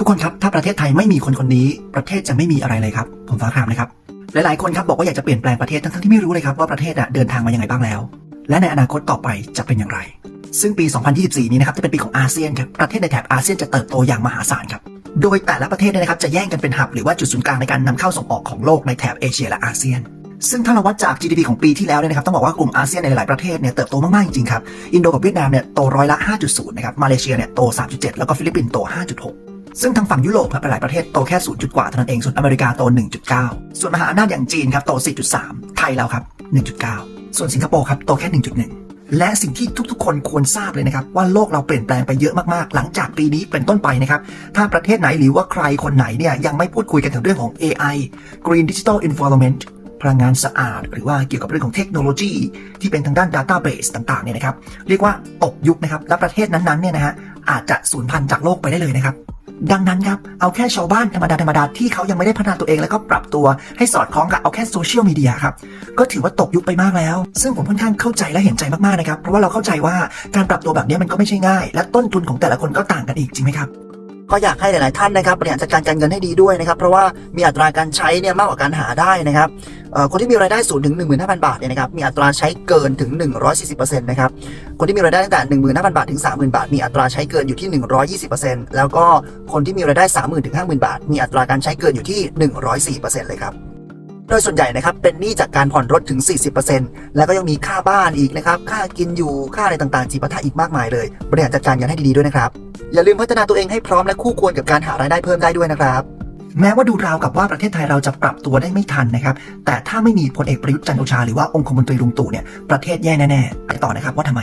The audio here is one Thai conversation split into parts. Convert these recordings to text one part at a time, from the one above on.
ทุกคนครับ ถ้าประเทศไทยไม่มีคนคนนี้ ประเทศจะไม่มีอะไรเลยครับ ผมฟ้าครามนะครับ หลายๆคนครับบอกว่าอยากจะเปลี่ยนแปลงประเทศทั้งที่ไม่รู้เลยครับว่าประเทศอะเดินทางมายังไงบ้างแล้ว และในอนาคตต่อไปจะเป็นอย่างไร ซึ่งปี 2024 นี้นะครับจะเป็นปีของอาเซียนครับประเทศในแถบอาเซียนจะเติบโตอย่างมหาศาลครับโดยแต่ละประเทศเนี่ยนะครับจะแย่งกันเป็นหับหรือว่าจุดศูนย์กลางในการนำเข้าส่งออกของโลกในแถบเอเชียและอาเซียนซึ่งถ้าเราวัดจาก GDP ของปีที่แล้วเนี่ยนะครับต้องบอกว่ากลุ่มอาเซียนในหลายประเทศเนี่ยเติบโตมาก ๆ จริง ๆ ครับ อินโดกับเวียดนามเนี่ยโตร้อยละ 5.0 นะครับ มาเลเซียเนี่ยโต 3.7 แล้วก็ฟิลิปปินส์โต 5.6 ซึ่งทางฝั่งยุโรปครับหลายประเทศโตแค่0จุดกว่าเท่านั้นเองส่วนอเมริกาโต 1.9 ส่วนมหาอำนาจอย่างจีนครับโต 4.3 ไทยเราครับ 1.9 ส่วนสิงคโปร์ครับโตแค่ 1.1 และสิ่งที่ทุกๆ คนควรทราบเลยนะครับ ว่าโลกเราเปลี่ยนแปลงไปเยอะมากๆ หลังจากปีนี้เป็นต้นไปนะครับ ถ้าประเทศไหนหรือว่าใครคนไหนเนี่ยยังไม่พูดคุยกันถึงเรื่องของ AI Green Digital Environment พลังงานสะอาด หรือว่าเกี่ยวกับเรื่องของเทคโนโลยี ที่เป็นทางด้าน Database ต่างๆเนี่ยนะครับ เรียกว่าตกยุคนะครับ และประเทศนั้นๆเนี่ยนะฮะอาจจะสูญพันธุ์จากโลกไปได้เลยนะครับ ดังนั้นครับเอาแค่ชาวบ้านธรรมดาธรรมดาที่เขายังไม่ได้พัฒนาตัวเองแล้วก็ปรับตัวให้สอดคล้องกับเอาแค่โซเชียลมีเดียครับก็ถือว่าตกยุคไปมากแล้ว ซึ่งผมค่อนข้างเข้าใจและเห็นใจมากๆนะครับเพราะว่าเราเข้าใจว่าการปรับตัวแบบนี้มันก็ไม่ใช่ง่าย และต้นทุนของแต่ละคนก็ต่างกันอีกจริงไหมครับ ก็อยากให้หลาย ๆ ท่านนะครับบริหารจัดการการเงินให้ดีด้วยนะครับ เพราะว่ามีอัตราการใช้เนี่ยมากกว่าการหาได้นะครับคนที่มีรายได้สูงถึง 15,000 บาทเนี่ยนะครับมีอัตราใช้เกินถึง 140%นะครับคนที่มีรายได้ตั้งแต่ 15,000 บาทถึง 30,000 บาท มีอัตราใช้เกินอยู่ที่ 120%แล้วก็คนที่มีรายได้ 30,000 ถึง 50,000 บาท มีอัตราการใช้เกินอยู่ที่ 104%เลยครับ โดยส่วนใหญ่นะครับเป็นหนี้จากการผ่อนรถถึง 40%แล้วก็ยังมีค่าบ้านอีกนะครับ ค่ากินอยู่ค่าอะไรต่างๆจีปาถะอีกมากมายเลย บริหารจัดการกันให้ดีๆด้วยนะครับ อย่าลืมพัฒนาตัวเองให้พร้อมและคู่ควรกับการหารายได้เพิ่มได้ด้วยนะครับ แม้ว่าดูราวกับว่าประเทศไทยเราจะปรับตัวได้ไม่ทันนะครับ แต่ถ้าไม่มีพลเอกประยุทธ์จันทร์โอชาหรือว่าองคมนตรีลุงตู่เนี่ยประเทศแย่แน่ๆไปต่อนะครับว่าทำไม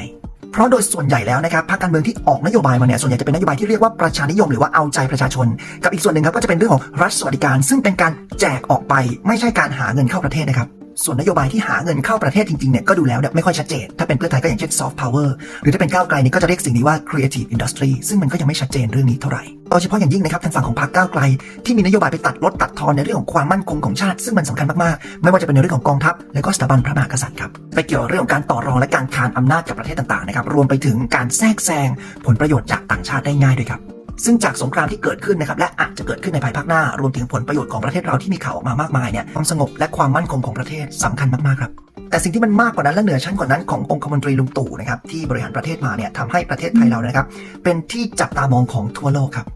เพราะโดยส่วนใหญ่แล้วนะครับพรรคการเมืองที่ออกนโยบายมาเนี่ยส่วนใหญ่จะเป็นนโยบายที่เรียกว่าประชานิยมหรือว่าเอาใจประชาชน กับอีกส่วนหนึ่งครับก็จะเป็นเรื่องของรัฐสวัสดิการ ซึ่งเป็นการแจกออกไปไม่ใช่การหาเงินเข้าประเทศนะครับ ส่วนนโยบายที่หาเงินเข้าประเทศจริงๆเนี่ยก็ดูแล้วเนี่ยไม่ค่อยชัดเจน ถ้าเป็นเพื่อไทยก็อย่างเช่น soft power หรือถ้าเป็นก้าวไกลนี่ก็จะเรียกสิ่งนี้ว่า creative industry ซึ่งมันก็ยังไม่ชัดเจนเรื่องนี้เท่าไหร่โดยเฉพาะอย่างยิ่งนะครับทางฝั่งของพรรคก้าวไกล ที่มีนโยบายไปตัดลดตัดทอนในเรื่องของความมั่นคงของชาติ ซึ่งมันสำคัญมากๆ ไม่ว่าจะเป็นในเรื่องของกองทัพและก็สถาบันพระมหากษัตริย์ครับไปเกี่ยวกับเรื่องของการต่อรองและการคานอำนาจกับประเทศต่างๆนะครับรวมไปถึงการแทรกแซงผลประโยชน์จากต่างชาติได้ง่ายด้วยครับ ซึ่งจากสงครามที่เกิดขึ้นนะครับและอาจจะเกิดขึ้นในภายภาคหน้ารวมถึงผลประโยชน์ของประเทศเราที่มีข่าวออกมามากมายเนี่ยความสงบและความมั่นคงของประเทศสำคัญมากๆครับแต่สิ่งที่มันมากกว่านั้นและเหนือชั้นกว่านั้นขององคมนตรีลุงตู่นะครับที่บริหารประเทศมาเนี่ยทำให้ประเทศไทยเรานะครับ เป็นที่จับตามองของทั่วโลกครับ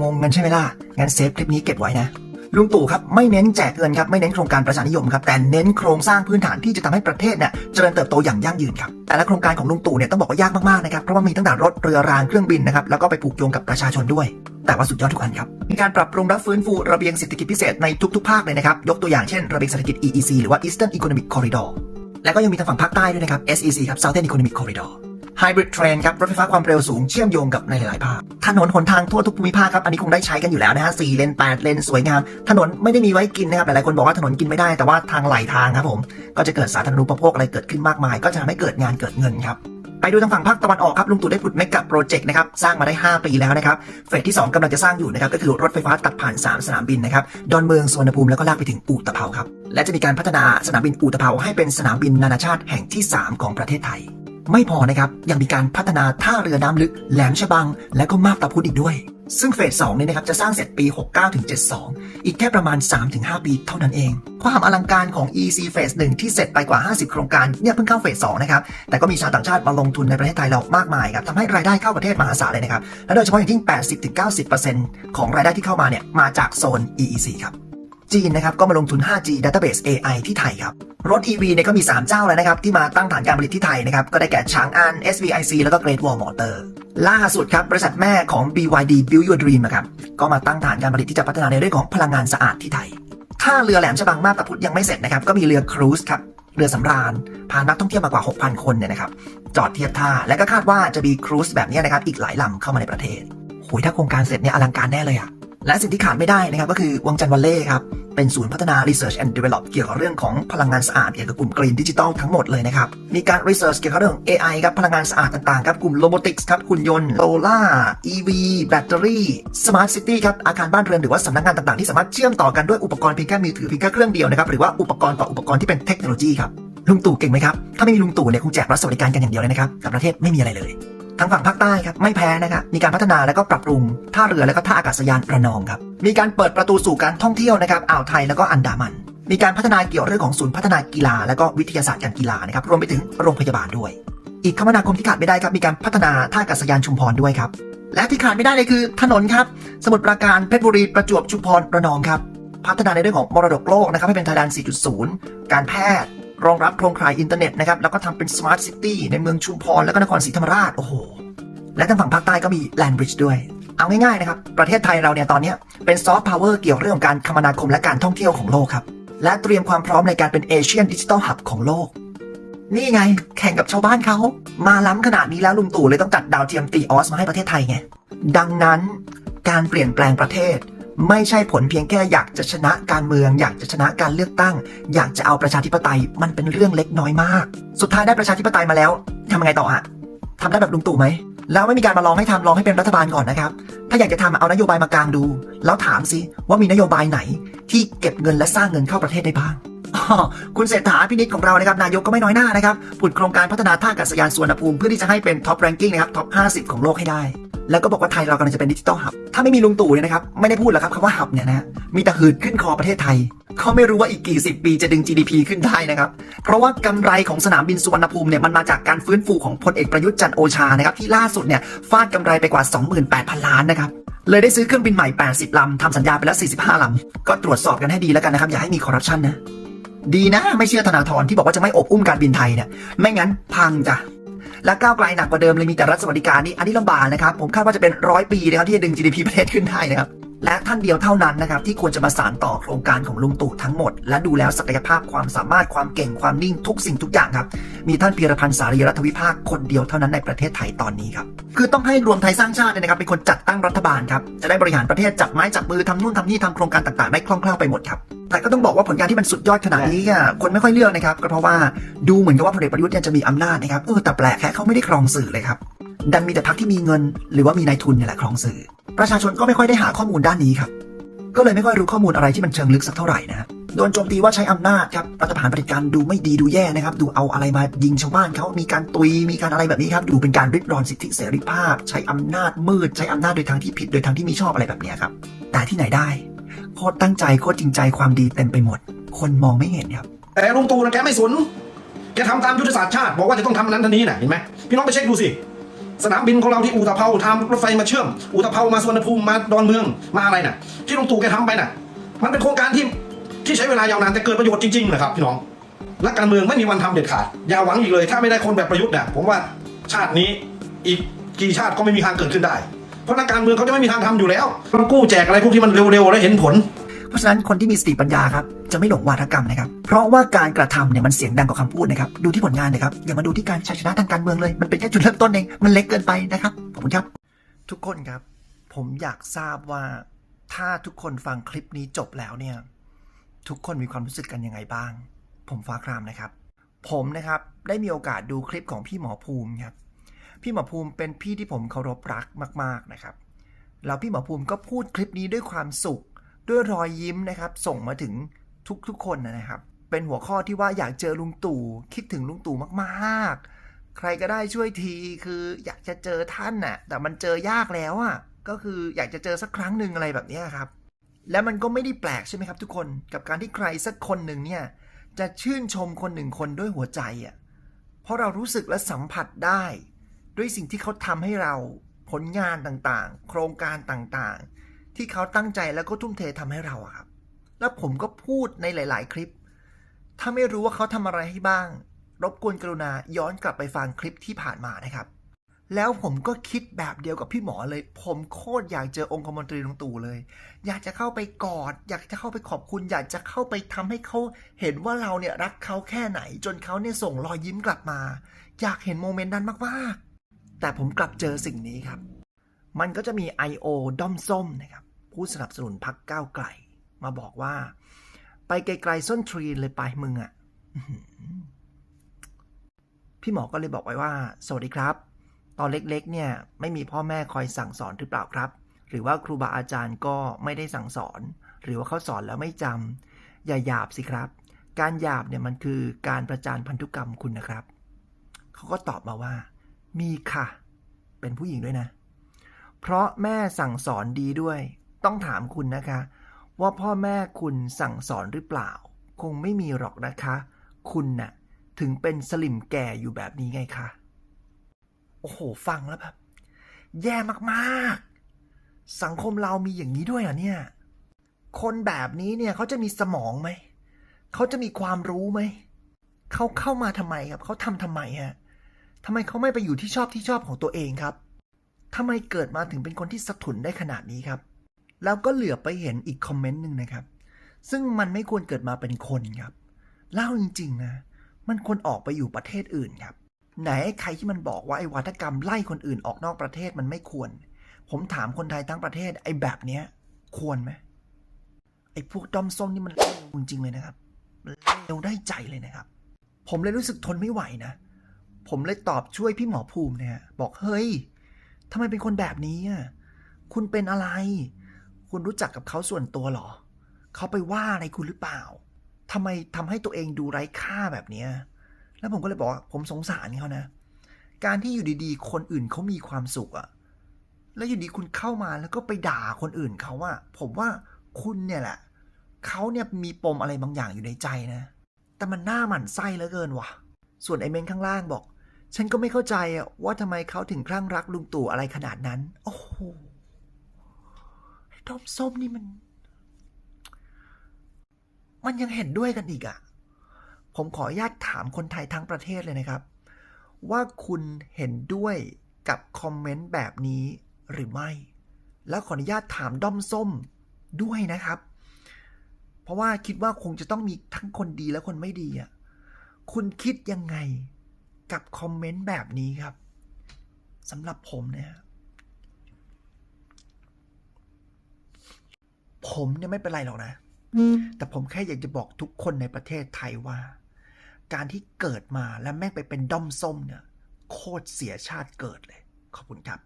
งงกันใช่ไหมล่ะงั้นเซฟคลิปนี้เก็บไว้นะ ลุงตู่ครับไม่เน้นแจกเงินครับไม่เน้นโครงการประชานิยมครับแต่เน้นโครงสร้างพื้นฐานที่จะทำให้ประเทศเนี่ยเจริญเติบโตอย่างยั่งยืนครับแต่ละโครงการของลุงตู่เนี่ยต้องบอกว่ายากมากๆนะครับเพราะว่ามีตั้งแต่รถเรือรางเครื่องบินนะครับแล้วก็ไปผูกโยงกับประชาชนด้วย แต่ว่าสุดยอดทุกอันครับมีการปรับปรุงและฟื้นฟูระเบียงเศรษฐกิจพิเศษในทุกๆภาคเลยนะครับยกตัวอย่างเช่นระเบียงเศรษฐกิจ EEC หรือว่า Eastern Economic Corridor และก็ยังมีทางฝั่งภาคใต้ด้วยนะครับ SEC ครับ Southern Economic Corridor Hybrid Train ครับ รถไฟฟ้าความเร็วสูงเชื่อมโยงกับในหลายภาค ถนนหนทางทั่วทุกภูมิภาคครับ อันนี้คงได้ใช้กันอยู่แล้วนะฮะสี่เลนแปดเลนสวยงาม ถนนไม่ได้มีไว้กินนะครับ หลายๆคนบอกว่าถนนกินไม่ได้ แต่ว่าทางไหลทางครับผม ก็จะเกิดสาธารณูปโภคอะไรเกิดขึ้นมากมาย ก็จะทำให้เกิดงานเกิดเงินครับไปดูทางฝั่งภาคตะวันออกครับลุงตู่ได้ผุดเมกะโปรเจกต์นะครับสร้างมาได้ 5 ปีแล้วนะครับเฟสที่ 2กำลังจะสร้างอยู่นะครับก็คือรถไฟฟ้าตัดผ่าน 3 สนามบินนะครับดอนเมืองสวนภูมิแล้วก็ลากไปถึงอู่ตะเภาครับและจะมีการพัฒนาสนามบินอู่ตะเภาให้เป็นสนามบินนานาชาติแห่งที่ 3 ของประเทศไทย ไม่พอนะครับ ยังมีการพัฒนาท่าเรือน้ำลึก แหลมฉบัง และก็มาบตาพุธอีกด้วย ซึ่งเฟส2เนี่ยนะครับจะสร้างเสร็จปี 69ถึง72 อีกแค่ประมาณ 3-5 ปีเท่านั้นเอง ความอลังการของ EC เฟส1ที่เสร็จไปกว่า 50 โครงการเนี่ยเพิ่งเข้าเฟส2นะครับ แต่ก็มีชาวต่างชาติมาลงทุนในประเทศไทยเรามากมายครับทำให้รายได้เข้าประเทศมหาศาลเลยนะครับ และโดยเฉพาะอย่างยิ่ง 80-90%ของรายได้ที่เข้ามาเนี่ยมาจากโซน EEC ครับ จีนนะครับก็มาลงทุน 5G Database AI ที่ไทยครับ รถ EV เนี่ยก็มี 3 เจ้าแล้วนะครับ ที่มาตั้งฐานการผลิตที่ไทยนะครับ ก็ได้แก่ช้างอัน SVIC แล้วก็ Great Wall Motor ล่าสุดครับ บริษัทแม่ของ BYD Build Your Dream นะครับ ก็มาตั้งฐานการผลิตที่จะพัฒนาในเรื่องของพลังงานสะอาดที่ไทยท่าเรือแหลมฉบังมาบตาพุธยังไม่เสร็จนะครับ ก็มีเรือครูซครับ เรือสำราญ พานักท่องเที่ยวมากว่า 6,000 คนเนี่ยนะครับ จอดเทียบท่า และก็คาดว่าจะมีครูซแบบนี้นะครับ อีกหลายลำเข้ามาในประเทศโหยถ้าโครงการเสร็จเนี่ยอลังการแน่เลยอะ และสิ่งที่ขาดไม่ได้นะครับก็คือวังจันทร์วัลเล่ครับ เป็นศูนย์พัฒนา Research and Develop เกี่ยวกับเรื่องของพลังงานสะอาดเกี่ยวกับกลุ่ม Green Digital ทั้งหมดเลยนะครับ มีการ Research เกี่ยวกับเรื่อง AI ครับพลังงานสะอาดต่างๆครับกลุ่ม Robotics ครับหุ่นยนต์ Solar EV แบตเตอรี่ Smart City ครับอาคารบ้านเรือนหรือว่าสำนักงานต่างๆที่สามารถเชื่อมต่อกันด้วยอุปกรณ์เพียงแค่มือถือเพียงแค่เครื่องเดียวนะครับหรือว่าอุปกรณ์ต่ออุปกรณ์ที่เป็นเทคโนโลยีครับลุงตู่เก่งไหมครับถ้าไม่มีลุงตู่เนี่ยคงแจกรัฐสวัสดิการกันอย่างเดียวเลยนะครับแต่ประเทศไม่มีอะไรเลย ทางฝั่งภาคใต้ครับไม่แพ้นะครับมีการพัฒนาและก็ปรับปรุงท่าเรือและก็ท่าอากาศยานระนองครับมีการเปิดประตูสู่การท่องเที่ยวนะครับอ่าวไทยแล้วก็อันดามัน มีการพัฒนาเกี่ยวเรื่องของศูนย์พัฒนากีฬา และก็วิทยาศาสตร์การกีฬานะครับรวมไปถึงโรงพยาบาลด้วย อีกคมนาคมที่ขาดไม่ได้ครับมีการพัฒนาท่าอากาศยานชุมพรด้วยครับและที่ขาดไม่ได้เลยคือถนนครับ สมุทรปราการเพชรบุรีประจวบชุมพรระนองครับ พัฒนาในเรื่องของมรดกโลกนะครับให้เป็นไทยแลนด์4.0 การแพทย์ รองรับโครงข่ายอินเทอร์เน็ตนะครับแล้วก็ทำเป็นสมาร์ทซิตี้ในเมืองชุมพรและก็นครศรีธรรมราชโอ้โหและทางฝั่งภาคใต้ก็มีแลนบริดจ์ด้วย เอาง่ายๆนะครับ ประเทศไทยเราเนี่ยตอนนี้เป็นซอฟต์พาวเวอร์เกี่ยวเรื่องของการคมนาคมและการท่องเที่ยวของโลกครับ และเตรียมความพร้อมในการเป็นเอเชียนดิจิทัลฮับของโลก นี่ไง แข่งกับชาวบ้านเขา มาล้ำขนาดนี้แล้วลุงตู่เลยต้องจัดดาวเทียมตีออสมาให้ประเทศไทยไง ดังนั้นการเปลี่ยนแปลงประเทศ ไม่ใช่ผลเพียงแค่อยากจะชนะการเมือง อยากจะชนะการเลือกตั้ง อยากจะเอาประชาธิปไตยมันเป็นเรื่องเล็กน้อยมาก สุดท้ายได้ประชาธิปไตยมาแล้วทำยังไงต่อฮะทำได้แบบลุงตู่ไหมแล้วไม่มีการมาลองให้ทำลองให้เป็นรัฐบาลก่อนนะครับ ถ้าอยากจะทำเอานโยบายมากลางดู แล้วถามสิว่ามีนโยบายไหน ที่เก็บเงินและสร้างเงินเข้าประเทศได้บ้างอ้อคุณเศรษฐาพินิจของเรานะครับนายกก็ไม่น้อยหน้านะครับผุดโครงการพัฒนาท่าอากาศยานสุวรรณภูมิเพื่อที่จะให้เป็นท็อปแรงกิ้งนะครับท็อป 50 ของโลกให้ได้ แล้วก็บอกว่าไทยเรากำลังจะเป็นดิจิตอลหับ ถ้าไม่มีลุงตู่เนี่ยนะครับ ไม่ได้พูดหรอกครับคำว่าหับเนี่ยนะ มีแต่หืดขึ้นคอประเทศไทย เขาไม่รู้ว่าอีกกี่สิบปีจะดึง GDP ขึ้นได้นะครับ เพราะว่ากำไรของสนามบินสุวรรณภูมิเนี่ยมันมาจากการฟื้นฟูของพลเอกประยุทธ์จันโอชานะครับที่ล่าสุดเนี่ยฟาดกำไรไปกว่า 28,000 ล้านนะครับเลยได้ซื้อเครื่องบินใหม่ 80 ลำทำสัญญาไปแล้ว 45 ลำ ก็ตรวจสอบกันให้ดีแล้วกันนะครับ อย่าให้มีคอร์รัปชันนะ ดีนะ ไม่เชื่อธนาธรที่บอกว่าจะไม่อบอุ้มการบินไทยเนี่ย ไม่งั้นพังจ้ะ และก้าวไกลหนักกว่าเดิมเลยมีแต่รัฐสวัสดิการนี่อันนี้ลำบากนะครับผมคาดว่าจะเป็นร้อยปีนะครับที่จะดึง GDP ประเทศขึ้นได้นะครับ และท่านเดียวเท่านั้นนะครับที่ควรจะมาสานต่อโครงการของลุงตู่ทั้งหมด และดูแล้วศักยภาพความสามารถความเก่งความนิ่งทุกสิ่งทุกอย่างครับ มีท่านพีรพันธ์สารีรัฐวิภาคคนเดียวเท่านั้นในประเทศไทยตอนนี้ครับคือต้องให้รวมไทยสร้างชาติเนี่ยนะครับเป็นคนจัดตั้งรัฐบาลครับจะได้บริหารประเทศจับไม้จับมือทำนู่นทำนี่ทำโครงการต่างๆได้คล่องแคล่วไปหมดครับแต่ก็ต้องบอกว่าผลงานที่มันสุดยอดขนาดนี้อะคนไม่ค่อยเลือกนะครับก็เพราะว่าดูเหมือนกับว่าพลเอกประยุทธ์เนี่ยจะมีอำนาจนะครับเออแต่แปลกแค่เขาไม่ได้ครองสื่อเลยครับดันมีแต่พรรคที่มีเงิน หรือว่ามีนายทุนนี่แหละครองสื่อ ประชาชนก็ไม่ค่อยได้หาข้อมูลด้านนี้ครับ ก็เลยไม่ค่อยรู้ข้อมูลอะไรที่มันเชิงลึกสักเท่าไหร่นะฮะโดนโจมตีว่าใช้อำนาจครับรัฐประหารเผด็จการดูไม่ดีดูแย่นะครับ ดูเอาอะไรมายิงชาวบ้านเขามีการตุยมีการอะไรแบบนี้ครับ ดูเป็นการริดรอนสิทธิเสรีภาพ ใช้อำนาจมืด ใช้อำนาจโดยทางที่ผิดโดยทางที่ม่ชอบอะไรแบบนี้ครับ แต่ที่ไหนได้โคตรตั้งใจโคตรจริงใจความดีเต็มไปหมด คนมองไม่เห็นครับ แต่ลุงตู่นะแกไม่สนแกทำตามยุทธศาสตร์ชาติ บอกว่าจะต้องทำอันนั้นทันนี้นะเห็นไหมพี่น้องไปเช็คดูสิ สนามบินของเราที่อู่ตะเภาทำรถไฟมาเชื่อม อู่ตะเภามาสวนภูมิมาดอนเมืองมาอะไรน่ะ ที่ลุงตู่แกทำไปน่ะ มันเป็นโครงการที่ที่ใช้เวลายาวนานแต่เกิดประโยชน์จริงๆนะครับพี่น้องและการเมืองไม่มีวันทำเด็ดขาดอย่าหวังอีกเลย ถ้าไม่ได้คนแบบประยุทธ์เนี่ยผมว่าชาตินี้อีกกี่ชาติก็ไม่มีทางเกิดขึ้นได้ เพราะนักการเมืองเขาจะไม่มีทางทำอยู่แล้วมันกู้แจกอะไรพวกที่มันเร็วๆแล้วเห็นผล ราะฉะนั้นคนที่มีสติปัญญาครับจะไม่หลงวาทกรรมนะครับ เพราะว่าการกระทำเนี่ยมันเสียงดังกว่าคำพูดนะครับ ดูที่ผลงานนะครับ อย่ามาดูที่การชัยชนะทางการเมืองเลย มันเป็นแค่จุดเริ่มต้นเอง มันเล็กเกินไปนะครับ ขอบคุณครับ ทุกคนครับ ผมอยากทราบว่าถ้าทุกคนฟังคลิปนี้จบแล้วเนี่ย ทุกคนมีความรู้สึกกันยังไงบ้าง ผมฟ้าครามนะครับ ผมนะครับได้มีโอกาสดูคลิปของพี่หมอภูมิครับ พี่หมอภูมิเป็นพี่ที่ผมเคารพรักมาก ๆนะครับ แล้วพี่หมอภูมิก็พูดคลิปนี้ด้วยความสุข ด้วยรอยยิ้มนะครับ ส่งมาถึงทุกๆคนนะครับ เป็นหัวข้อที่ว่าอยากเจอลุงตู่ คิดถึงลุงตู่มากๆ ใครก็ได้ช่วยทีคืออยากจะเจอท่านน่ะ แต่มันเจอยากแล้วอะก็คืออยากจะเจอสักครั้งหนึ่งอะไรแบบนี้ครับ แล้วมันก็ไม่ได้แปลกใช่ไหมครับ ทุกคนกับการที่ใครสักคนหนึ่งเนี่ยจะชื่นชมคนหนึ่งคนด้วยหัวใจอะเพราะเรารู้สึกและสัมผัสได้ ด้วยสิ่งที่เขาทำให้เราผลงานต่างๆ โครงการต่างๆ ที่เขาตั้งใจแล้วก็ทุ่มเททำให้เราอะครับ แล้วผมก็พูดในหลาย ๆ คลิป ถ้าไม่รู้ว่าเขาทำอะไรให้บ้าง รบกวนกรุณาย้อนกลับไปฟังคลิปที่ผ่านมานะครับ แล้วผมก็คิดแบบเดียวกับพี่หมอเลย ผมโคตรอยากเจอองคมนตรีลุงตู่เลย อยากจะเข้าไปกอด อยากจะเข้าไปขอบคุณ อยากจะเข้าไปทำให้เขาเห็นว่าเราเนี่ยรักเขาแค่ไหน จนเขาเนี่ยส่งรอยยิ้มกลับมา อยากเห็นโมเมนต์นั้นมาก ๆ แต่ผมกลับเจอสิ่งนี้ครับ มันก็จะมี I.O. ด้อมส้มนะครับ ผู้สนับสนุนพักก้าวไกล มาบอกว่า ไปไกลๆส้นทรีเลยไปมึงอะ่ะพี่หมอก็เลยบอกไว้ว่า สวัสดีครับ ตอนเล็กๆ เนี่ย ไม่มีพ่อแม่คอยสั่งสอนหรือเปล่าครับ หรือว่าครูบาอาจารย์ก็ไม่ได้สั่งสอน หรือว่าเขาสอนแล้วไม่จำอย่าหยาบสิครับ การหยาบเนี่ยมันคือการประจานพันธุกรรมคุณนะครับ เขาก็ตอบมาว่า มีค่ะ เป็นผู้หญิงด้วยนะ เพราะแม่สั่งสอนดีด้วย ต้องถามคุณนะคะ ว่าพ่อแม่คุณสั่งสอนหรือเปล่า คงไม่มีหรอกนะคะ คุณน่ะ ถึงเป็นสลิมแก่อยู่แบบนี้ไงคะโอ้โห ฟังแล้วแบบแย่มากๆ สังคมเรามีอย่างนี้ด้วยเหรอะเนี่ย คนแบบนี้เนี่ยเขาจะมีสมองไหม เขาจะมีความรู้ไหม เขาเข้ามาทำไมครับ เขาทำทำไมฮะทำไมเขาไม่ไปอยู่ที่ชอบที่ชอบของตัวเองครับ ทำไมเกิดมาถึงเป็นคนที่สะทุนได้ขนาดนี้ครับ แล้วก็เหลือไปเห็นอีกคอมเมนต์หนึ่งนะครับ ซึ่งมันไม่ควรเกิดมาเป็นคนครับ เล่าจริงๆนะ มันควรออกไปอยู่ประเทศอื่นครับ ไหนใครที่มันบอกว่าไอ้วัฒกรรมไล่คนอื่นออกนอกประเทศมันไม่ควร ผมถามคนไทยทั้งประเทศไอ้แบบเนี้ยควรไหมไอ้พวกด้อมส้มนี่มันเลวจริงๆเลยนะครับเลวได้ใจเลยนะครับ ผมเลยรู้สึกทนไม่ไหวนะ ผมเลยตอบช่วยพี่หมอภูมิเนี่ยบอกเฮ้ย ทำไมเป็นคนแบบนี้อะ คุณเป็นอะไร คุณรู้จักกับเขาส่วนตัวหรอ เขาไปว่าอะไรคุณหรือเปล่าทำไมทำให้ตัวเองดูไร้ค่าแบบนี้ แล้วผมก็เลยบอกว่าผมสงสารเขานะ การที่อยู่ดีๆ คนอื่นเขามีความสุขอะแล้วอยู่ดีคุณเข้ามาแล้วก็ไปด่าคนอื่นเขาอะผมว่าคุณเนี่ยแหละ เขาเนี่ยมีปมอะไรบางอย่างอยู่ในใจนะ แต่มันหน้าหมันไส้เหลือเกินว่ะ ส่วนไอ้เมนข้างล่างบอก ฉันก็ไม่เข้าใจอะว่าทำไมเขาถึงคลั่งรักลุงตู่อะไรขนาดนั้น โอ้โหไอ้ด้อมส้มนี่มัน มันยังเห็นด้วยกันอีกอะผมขออนุญาตถามคนไทยทั้งประเทศเลยนะครับ ว่าคุณเห็นด้วยกับคอมเมนต์แบบนี้หรือไม่ แล้วขออนุญาตถามด้อมส้มด้วยนะครับ เพราะว่าคิดว่าคงจะต้องมีทั้งคนดีและคนไม่ดีอะคุณคิดยังไง กับคอมเมนต์แบบนี้ครับสำหรับผมเนี่ยผมเนี่ยไม่เป็นไรหรอกนะ แต่ผมแค่อยากจะบอกทุกคนในประเทศไทยว่า การที่เกิดมาแล้วแม่งไปเป็นด้อมส้มเนี่ย โคตรเสียชาติเกิดเลย ขอบคุณครับ